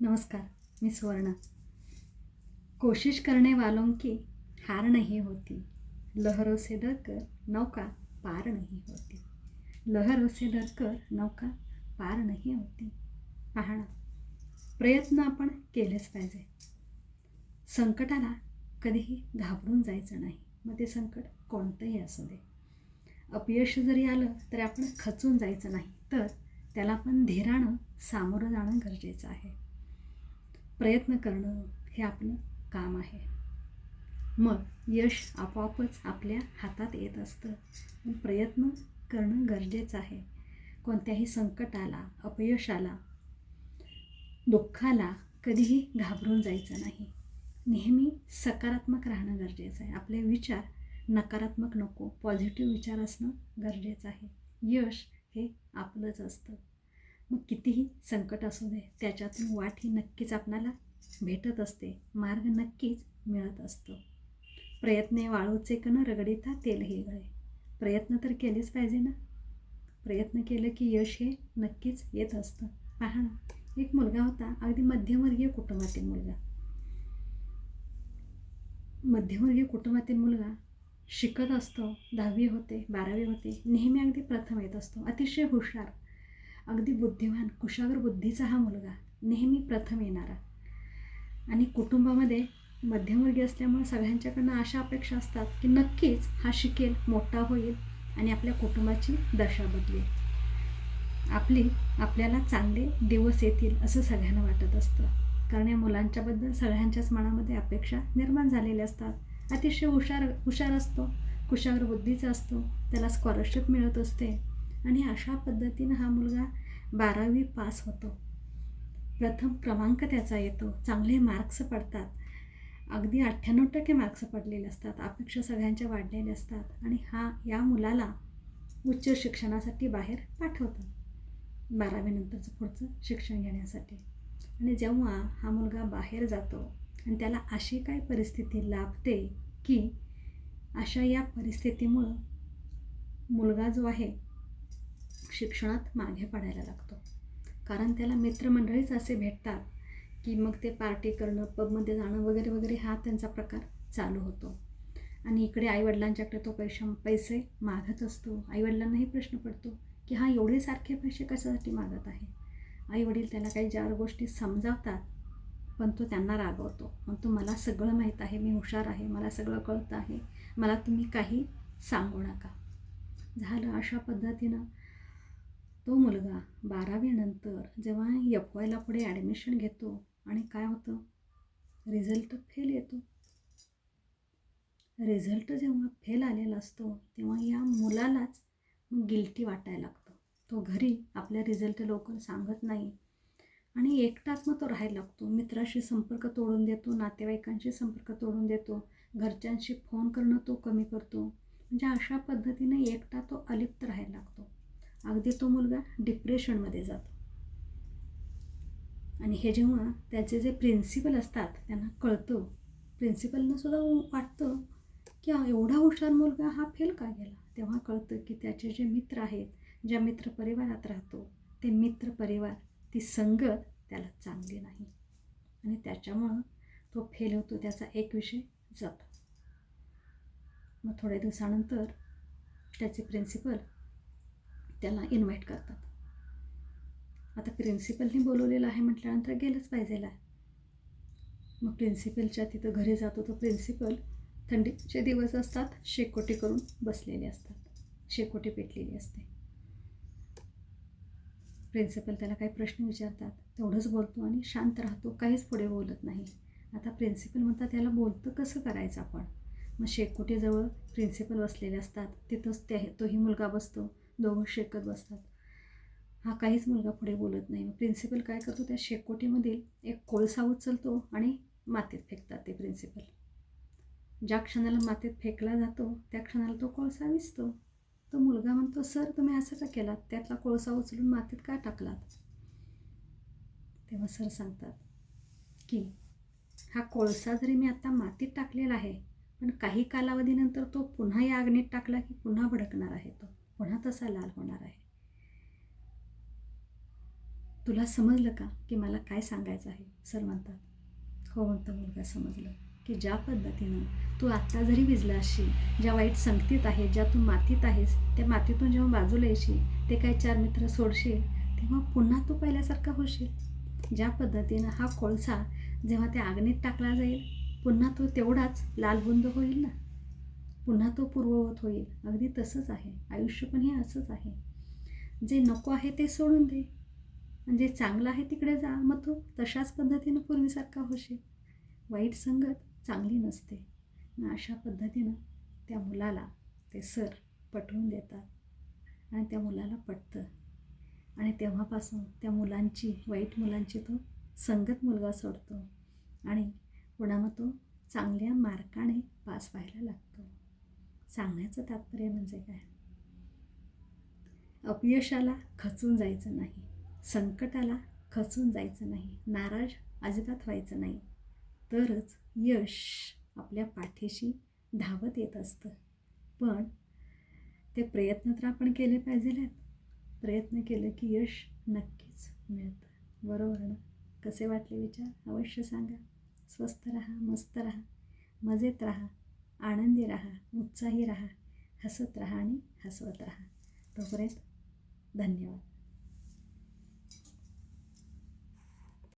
नमस्कार मी सुवर्णा. कोशिश करणे वालों की हार नाही होती. लहरों से डरकर नौका पार नाही होती. लहरों से डरकर नौका पार नाही होती. पाहणं प्रयत्न आपण केलेच पाहिजे. संकटाला कधीही घाबरून जायचं नाही. मग ते संकट कोणतंही असू दे. अपयश जरी आलं तरी आपण खचून जायचं नाही. तर त्याला पण धीरानं सामोरं जाणं गरजेचं आहे. प्रयत्न करणं हे आपलं काम आहे. मग यश आपोआपच आपल्या हातात येत असतं. पण प्रयत्न करणं गरजेचं आहे. कोणत्याही संकटाला अपयशाला दुःखाला कधीही घाबरून जायचं नाही. नेहमी सकारात्मक राहणं गरजेचं आहे. आपले विचार नकारात्मक नको पॉझिटिव्ह विचार असणं गरजेचं आहे. यश हे आपलंच असतं. मग कितीही संकट असू दे त्याच्यातून वाट ही नक्कीच आपणाला भेटत असते मार्ग नक्कीच मिळत असतो. प्रयत्ने वाळूचे कण रगडिता तेल हे गळे. प्रयत्न तर केलेच पाहिजे ना? प्रयत्न केलं की यश हे नक्कीच येत असतं. पहा ना एक मुलगा होता अगदी मध्यमवर्गीय कुटुंबातील मुलगा. मध्यमवर्गीय कुटुंबातील मुलगा शिकत असतो दहावी होते बारावी होते नेहमी अगदी प्रथम येत असतो अतिशय हुशार अगदी बुद्धिमान कुशागर बुद्धीचा हा मुलगा नेहमी प्रथम येणारा. आणि कुटुंबामध्ये मध्यमवर्गीय असल्यामुळे सगळ्यांच्याकडनं अशा अपेक्षा असतात की नक्कीच हा शिकेल मोठा होईल आणि आपल्या कुटुंबाची दशा बदलेल. आपली आपल्याला चांगले दिवस येतील असं सगळ्यांना वाटत असतं. कारण या मुलांच्याबद्दल सगळ्यांच्याच मनामध्ये अपेक्षा निर्माण झालेल्या असतात. अतिशय हुशार हुशार असतो कुशाग्र बुद्धीचा असतो त्याला स्कॉलरशिप मिळत असते. आणि अशा पद्धतीनं हा मुलगा बारावी पास होतो. प्रथम क्रमांक त्याचा येतो. चांगले मार्क्स पडतात. अगदी अठ्ठ्याण्णव टक्के मार्क्स पडलेले असतात. अपेक्षा सगळ्यांच्या वाढलेल्या असतात. आणि हा या मुलाला उच्च शिक्षणासाठी बाहेर पाठवतात बारावीनंतरचं पुढचं शिक्षण घेण्यासाठी. आणि जेव्हा हा मुलगा बाहेर जातो आणि त्याला अशी काय परिस्थिती लाभते की अशा या परिस्थितीमुळं मुलगा जो आहे शिक्षणात मागे पडायला लागतो. कारण त्याला मित्रमंडळीच असे भेटतात की मग ते पार्टी करणं पबमध्ये जाणं वगैरे वगैरे हा त्यांचा प्रकार चालू होतो. आणि इकडे आईवडिलांच्याकडे तो पैशा पैसे मागत असतो. आईवडिलांनाही प्रश्न पडतो की हा एवढे सारखे पैसे कशासाठी मागत आहे? आईवडील त्याला काही चार गोष्टी समजावतात पण तो त्यांना रागवतो. मग तो मला सगळं माहीत आहे मी हुशार आहे मला सगळं कळतं आहे मला तुम्ही काही सांगू नका. झालं अशा पद्धतीनं तो मुलगा बारावीनंतर जेव्हा एफ वायला पुढे ॲडमिशन घेतो आणि काय होतं? रिझल्ट फेल येतो. रिझल्ट जेव्हा फेल आलेला असतो तेव्हा या मुलालाच गिल्टी वाटायला लागतं. तो घरी आपल्या रिझल्ट लवकर सांगत नाही आणि एकटाच मग तो राहायला लागतो. मित्राशी संपर्क तोडून देतो नातेवाईकांशी संपर्क तोडून देतो घरच्यांशी फोन करणं तो कमी करतो. म्हणजे अशा पद्धतीने एकटा तो अलिप्त राहायला लागतो. अगदी तो मुलगा डिप्रेशनमध्ये जातो. आणि हे जेव्हा त्याचे जे प्रिन्सिपल असतात त्यांना कळतं. प्रिन्सिपलनं सुद्धा वाटतं की एवढा हुशार मुलगा हा फेल का गेला? तेव्हा कळतं की त्याचे जे मित्र आहेत ज्या मित्र परिवारात राहतो ते मित्र परिवार ती संगत त्याला चांगली नाही. आणि त्याच्यामुळं तो फेल होतो त्याचा एक विषय जातो. मग थोड्या दिवसानंतर त्याचे प्रिन्सिपल त्याला इन्व्हाइट करतात. आता प्रिन्सिपलनी बोलवलेलं आहे म्हटल्यानंतर गेलंच पाहिजेला मग प्रिन्सिपलच्या तिथं घरी जातो तो प्रिन्सिपल थंडीचे दिवस असतात शेकोटी करून बसलेले असतात. शेकोटी पेटलेली असते. प्रिन्सिपल त्याला काही प्रश्न विचारतात. तेवढंच बोलतो आणि शांत राहतो काहीच पुढे बोलत नाही. आता प्रिन्सिपल म्हणतात त्याला बोलतं कसं करायचं आपण? मग शेकोटीजवळ प्रिन्सिपल बसलेले असतात. तिथंच त्या तोही मुलगा बसतो. दोघं शेकत बसतात. हा काहीच मुलगा पुढे बोलत नाही. प्रिन्सिपल काय करतो त्या शेकोटीमधील एक कोळसा उचलतो आणि मातीत फेकतात ते प्रिन्सिपल ज्या क्षणाला मातीत फेकला जातो त्या क्षणाला तो कोळसा विसतो. तो मुलगा म्हणतो सर तुम्ही असं का केलात? त्यातला कोळसा उचलून मातीत का टाकलात? तेव्हा सर सांगतात की हा कोळसा जरी मी आता मातीत टाकलेला आहे पण काही कालावधीनंतर तो पुन्हा या अग्नीत टाकला की पुन्हा भडकणार आहे तो. पुन्हा तसा लाल होणार आहे. तुला समजलं का की मला काय सांगायचं आहे? सर म्हणतात हो म्हणतो मुलगा समजलं की ज्या पद्धतीनं तू आत्ता जरी भिजला असशील ज्या वाईट संगतीत आहे ज्या तू मातीत आहेस त्या मातीतून जेव्हा बाजूला येशील ते काही चार मित्र सोडशील तेव्हा पुन्हा तू पहिल्यासारखा होशील. ज्या पद्धतीनं हा कोळसा जेव्हा त्या आग्नीत टाकला जाईल पुन्हा तो तेवढाच लालबुंद होईल ना? पुन्हा तो पूर्ववत होईल. अगदी तसंच आहे. आयुष्य पण हे असंच आहे. जे नको आहे ते सोडून दे. म्हणजे चांगलं आहे तिकडे जा. मग तू तशाच पद्धतीनं पूर्वीसारखा होशील. वाईट संगत चांगली नसते. मग अशा पद्धतीनं त्या मुलाला ते सर पटवून देतात. आणि त्या मुलाला पटतं. आणि तेव्हापासून त्या मुलांची वाईट मुलांची तो संगत मुलगा सोडतो. आणि पुन्हा मग तो चांगल्या मार्काने पास व्हायला लागतो. सांगण्याचं तात्पर्य म्हणजे काय? अपयशाला खचून जायचं नाही संकटाला खचून जायचं नाही नाराज अजिबात व्हायचं नाही. तरच यश आपल्या पाठीशी धावत येत असतं. पण ते प्रयत्न तर आपण केले पाहिजेत प्रयत्न केले की यश नक्कीच मिळतं. बरोबर ना? कसे वाटले विचार? अवश्य सांगा. स्वस्त राहा मस्त रहा मजेत राहा. आनंदी राहा उत्साही राहा हसत राहा आणि हसवत राहा. तोपर्यंत धन्यवाद.